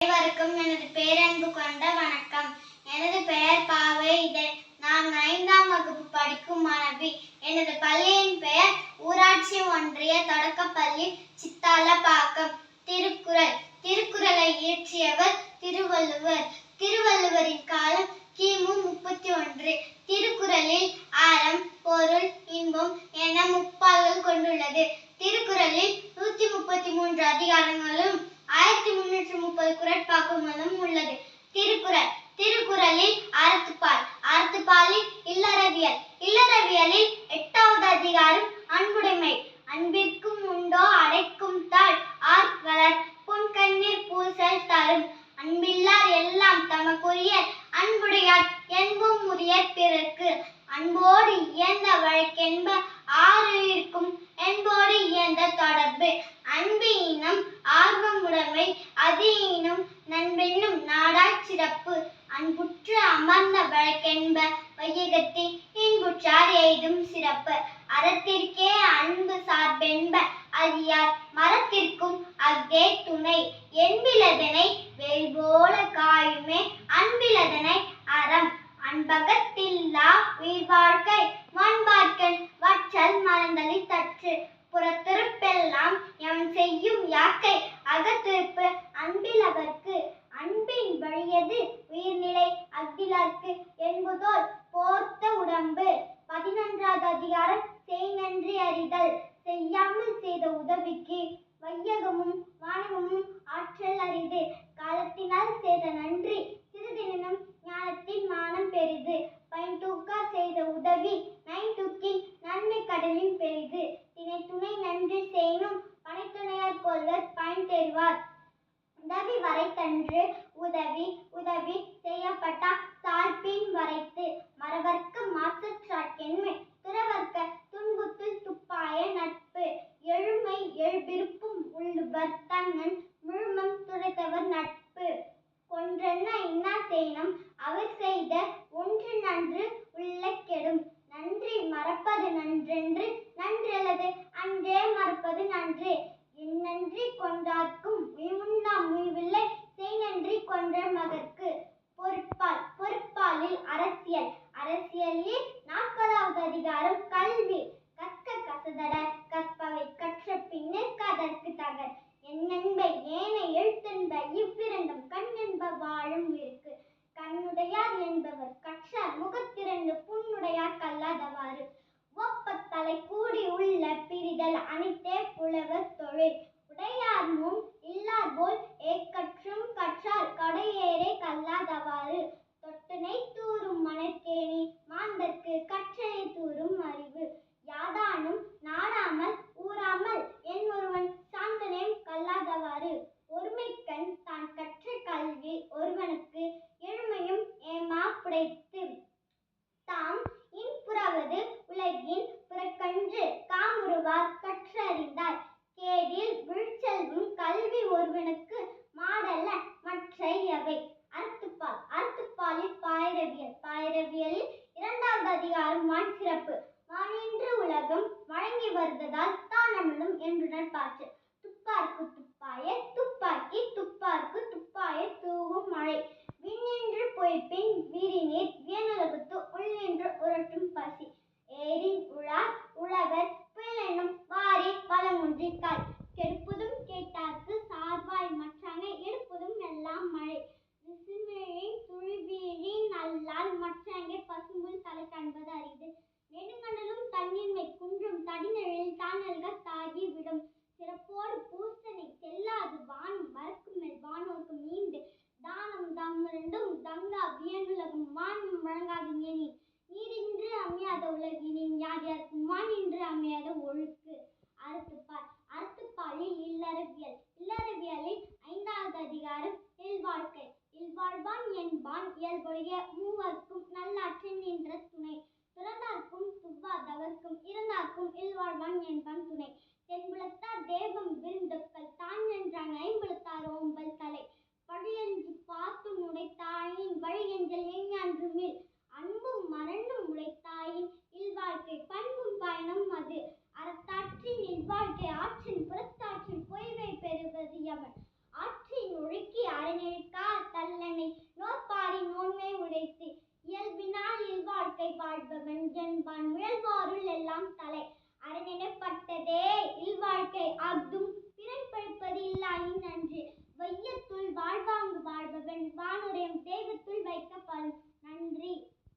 அனைவருக்கும் எனது பேரன்பு கொண்ட வணக்கம். எனது பெயர் பாவை. இதழ் நான் ஐந்தாம் வகுப்பு படிக்கும் மாணவி. எனது பள்ளியின் பெயர் ஊராட்சி ஒன்றிய தொடக்கப்பள்ளி சித்தாலப்பாக்கம் திருக்குறள். திருக்குறளை இயற்றியவர் திருவள்ளுவர். திருவள்ளுவரின் காலம் கிமு முப்பத்தி ஒன்று திருக்குறளில் அறம் பொருள் இன்பம் என முப்பால்கள் கொண்டுள்ளது. திருக்குறளில் நூத்தி முப்பத்தி மூன்று அதிகாரங்களும் முப்பது முப்பது குரட்பாக்குகளும் உள்ளது. திருக்குறள். திருக்குறளில் அறத்துப்பால். அறத்துப்பாலில் இல்லறவியல். இல்லறவியலில் எட்டாவது அதிகாரம் அன்புடைமை. அன்பிற்கும் உண்டோ அடைக்கும் தாழ். ஆர் வளர் புன்கண்ணீர் பூசல் தரும். அன்பில்லார் எல்லாம் தமக்குரிய அன்புடையார் என்பும் உரிய பிறர்க்கு. அன்போடு இயந்த வழக்கென்ப சிறப்பு. அன்புற்று அமர்ந்த வழக்கென்ப வையகத்தை இன்புற்றார் எய்தும் சிறப்பு. அறத்திற்கே அன்பு சார்பென்ப அறியார் மரத்திற்கும் அஃதே துணை. என்பிலதனை வேல் காயுமே அன்பிலதனை அறம். அன்பகத்தில்லா உயிர் வாழ்க்கை மாண்பார்க்கன் வற்றல் மறந்தலி தற்று. புறத்திருப்பெல்லாம் எம் செய்யும் யாக்கை அகத்திருப்பு அன்பில் அவர் உதவிக்கு வையகமும் வானகமும் ஆற்றல் அரிது காலத்தினால் செய்த நன்றி. சிறிதெனினும் ஞானத்தின் மானம் பெரிது. பயன்தூக்கா செய்த உதவி நைன் தூக்கின் நன்மை கடலின் பெரிது. தினை துணை நன்றி செய்யும் பனைத்துணையார் கொள்வர் பயன் தெரிவார். உதவி வரைத்தன்று உதவி உதவி செய்யப்பட்ட சார்பின் வரைத்து மரவர்க்க மாசற்றாக்கென்மை துறவர்க்க துன்புத்தில் துப்பாய நட்பு அதற்கு மகற்கு பொறுப்பால் பொறுப்பாலில் அரசியல். அரசியலில் நாற்பதாவது அதிகாரம் கல்வி. கற்க கசதட கற்பவை கற்ற பின்னர் கதற்கு தகர். என்னென்ப ஏன எழுத்தென்ப இவ்விரண்டும் கண் என்ப வாழும் இருக்கு. கண்ணுடையார் என்பவர் கற்றார் முகத்திரண்டு புண்ணுடையார் கல்லாதவாறு. ஒப்பத்தலை கூடி உள்ள பிரிதல் அனைத்தே புலவர் தொழில். உடையார் முன் இல்லார் போல் ஏக்கற்றும் கல்லாதவாறு இரண்டும் தங்கா வியனுலகம் வழங்காது எனின் நீரின்று அமையாத உலகினின் யார் உமான் என்று அமையாத ஒழுக்கு. அறுத்துப்பால் அறுத்துப்பாலில் இல்லறவியல். இல்லறவியலில் ஐந்தாவது அதிகாரம் இல்வாழ்க்கை. இல்வாழ்வான் என்பான் இயல்புடைய மூவர்க்கும் நல்லாற்றின் என்ற துணை. பிறந்தார்க்கும் துவாதவர்க்கும் இருந்தார்க்கும் இல்வாழ்வான் என்பான் துணை. தலை. அரணெனப்பட்டதே இல்வாழ்க்கை. அஃதும்